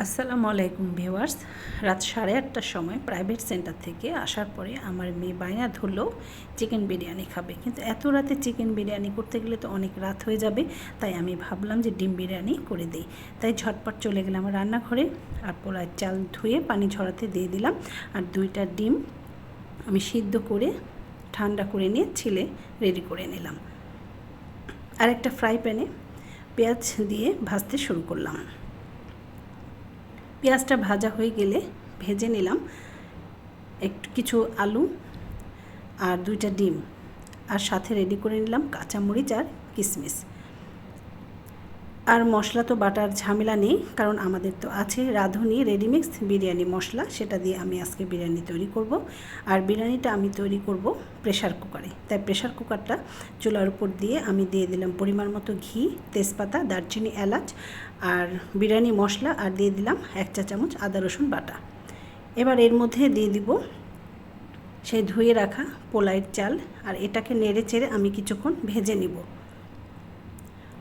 আসসালামু আলাইকুম ভিউয়ার্স। রাত সাড়ে আটটার সময় প্রাইভেট সেন্টার থেকে আসার পরে আমার মেয়ে বায়না ধরলো চিকেন বিরিয়ানি খাবে। কিন্তু এত রাতে চিকেন বিরিয়ানি করতে গেলে তো অনেক রাত হয়ে যাবে। তাই আমি ভাবলাম যে ডিম বিরিয়ানি করে দিই। তাই ঝটপট চলে গেলাম রান্নাঘরে। আর পোলার চাল ধুয়ে পানি ঝরাতে দিয়ে দিলাম। আর দুইটা ডিম আমি সিদ্ধ করে, ঠান্ডা করে নিয়ে ছিলে রেডি করে নিলাম। আর একটা ফ্রাই প্যানে পেঁয়াজ দিয়ে ভাজতে শুরু করলাম। পেঁয়াজটা ভাজা হয়ে গেলে ভেজে নিলাম। একটু কিছু আলু আর দুইটা ডিম। আর সাথে রেডি করে নিলাম কাঁচামরিচ আর কিশমিশ আর মশলা তো বাটার ঝামেলা নেই, কারণ আমাদের তো আছে রাঁধুনি রেডিমিক্স বিরিয়ানি মশলা, সেটা দিয়ে আমি আজকে বিরিয়ানি তৈরি করব। আর বিরিয়ানিটা আমি তৈরি করব প্রেশার কুকারে তাই প্রেশার কুকারটা চুলার উপর দিয়ে আমি দিয়ে দিলাম পরিমাণ মতো ঘি, তেজপাতা, দারচিনি, এলাচ আর বিরিয়ানি মশলা, আর দিয়ে দিলাম এক চা চামচ আদা রসুন বাটা। এবার এর মধ্যে দিয়ে দিব সেই ধুয়ে রাখা পোলাইয়ের চাল, আর এটাকে নেড়ে চেড়ে আমি কিছুক্ষণ ভেজে নিব।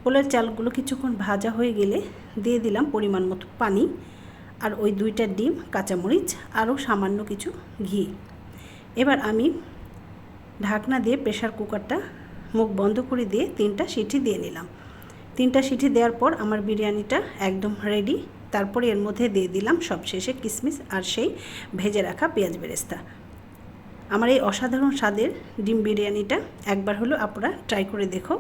পোলের চালগুলো কিছুক্ষণ ভাজা হয়ে গেলে দিয়ে দিলাম পরিমাণ মতো পানি আর ওই দুইটা ডিম, কাঁচামরিচ আরও সামান্য কিছু ঘি। এবার আমি ঢাকনা দিয়ে প্রেশার কুকারটা মুখ বন্ধ করে দিয়ে তিনটা সিটি দিয়ে নিলাম। তিনটা সিটি দেওয়ার পর আমার বিরিয়ানিটা একদম রেডি তারপরে এর মধ্যে দিয়ে দিলাম সবশেষে কিশমিশ আর সেই ভেজে রাখা পেঁয়াজ বেরেস্তা। আমার এই অসাধারণ স্বাদের ডিম বিরিয়ানিটা একবার হলো আপনারা ট্রাই করে দেখো।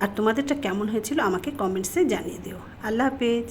আর তোমাদেরটা কেমন হয়েছিল আমাকে কমেন্টসে জানিয়ে দিও। আল্লাহ হাফেজ।